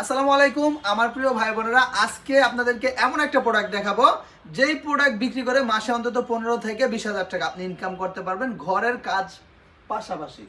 আসসালামু আলাইকুম, আমার প্রিয় ভাই বোনেরা, আজকে আপনাদেরকে এমন একটা প্রোডাক্ট দেখাবো, যেই প্রোডাক্ট বিক্রি করে মাসে অন্তত পনেরো থেকে বিশ হাজার টাকা আপনি ইনকাম করতে পারবেন ঘরের কাজ পাশাপাশি।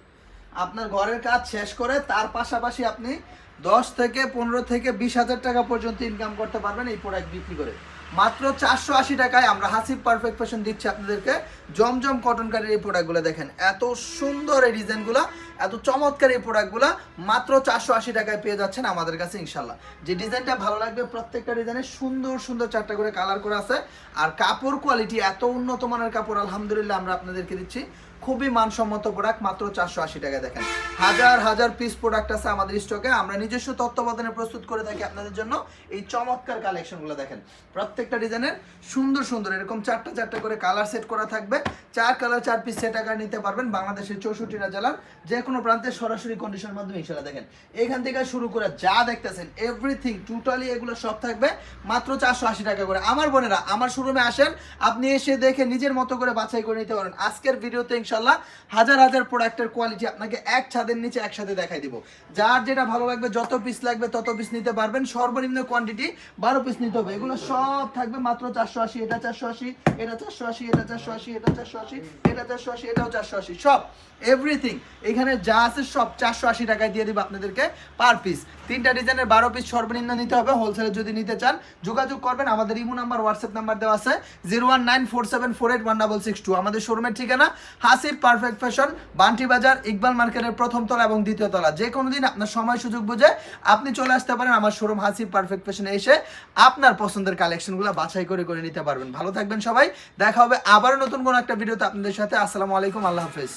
আপনার ঘরের কাজ শেষ করে তার পাশাপাশি আপনি দশ থেকে পনেরো থেকে বিশ হাজার টাকা পর্যন্ত ইনকাম করতে পারবেন এই প্রোডাক্ট বিক্রি করে। মাত্র চারশো আশি টাকায় আমরা হাসিব পারফেক্ট ফ্যাশন দিচ্ছি আপনাদেরকে। জমজম কটন কারের এই প্রোডাক্টগুলো দেখেন, এত সুন্দর এই ডিজাইনগুলো এত চমৎকার এই প্রোডাক্টগুলো মাত্র চারশো আশি টাকায় পেয়ে যাচ্ছেন আমাদের কাছে ইনশাল্লাহ যে ডিজাইনটা ভালো লাগবে, প্রত্যেকটা ডিজাইনে সুন্দর সুন্দর চারটা করে কালার করে আছে। আর কাপড় কোয়ালিটি এত উন্নত মানের কাপড়, আলহামদুলিল্লাহ আমরা আপনাদেরকে দিচ্ছি। খুবই মানসম্মত প্রোডাক্ট মাত্র চারশো আশি টাকায় দেখেন। হাজার হাজার পিস প্রোডাক্ট আছে আমাদের স্টকে আমরা নিজস্ব তত্ত্বাবধানে প্রস্তুত করে থাকি আপনাদের জন্য এই চমৎকার কালেকশনগুলো দেখেন। প্রত্যেকটা ডিজাইনের সুন্দর সুন্দর, এরকম চারটা চারটা করে কালার সেট করা থাকবে। চার কালার চার পিস সেট আকার নিতে পারবেন বাংলাদেশের চৌষট্টিটা জেলার যে কোনো প্রান্তে সরাসরি কন্ডিশনের মাধ্যমে ইনশাল্লাহ দেখেন। এখান থেকে শুরু করে যা দেখতেছেন এভরিথিং টোটালি এগুলো সব থাকবে, মাত্র চারশো আশি টাকা করে। আমার বোনেরা, আমার শোরুমে আসেন, আপনি এসে দেখে নিজের মতো করে বাছাই করে নিতে পারেন। আজকের ভিডিওতে ইনশাল্লাহ হাজার হাজার প্রোডাক্টের কোয়ালিটি আপনাকে এক ছাদের নিচে একসাথে দেখাই দিব। যার যেটা ভালো লাগবে যত পিস লাগবে, তত পিস নিতে পারবেন। সর্বনিম্ন কোয়ান্টিটি বারো পিস নিতে হবে। এগুলো সব থাকবে মাত্র চারশো আশি, এটা চারশো আশি, এটা চারশো আশি, এটা চারশো আশি, এটা চারশো আশি, এটা চারশো আশি, এটাও চারশো আশি। সব এভরিথিং এখানে যা আছে সব চারশো আশি টাকায় দিয়ে দিব আপনাদেরকে পার পিস তিনটা ডিজাইনের বারো পিস সর্বনিম্ন নিতে হবে। হোলসেলে যদি নিতে চান, যোগাযোগ করবেন। আমাদের ইমো নাম্বার, হোয়াটসঅ্যাপ নাম্বার দেওয়া আছে। Zero one nine four seven four eight one double six two আমাদের শোরুমের ঠিকানা হাসির পারফেক্ট ফ্যাশন বান্টি বাজার, ইকবাল মার্কেটের প্রথম তলা এবং দ্বিতীয় তলা। যে কোনো দিন আপনার সময় সুযোগ বুঝে আপনি চলে আসতে পারেন আমার শোরুম হাসির পারফেক্ট ফ্যাশনে এসে আপনার পছন্দের কালেকশনগুলো বাছাই করে করে নিতে পারবেন। ভালো থাকবেন সবাই। দেখা হবে আবারও নতুন কোনো একটা ভিডিওতে আপনাদের সাথে। আসসালামু আলাইকুম, আল্লাহ হাফেজ।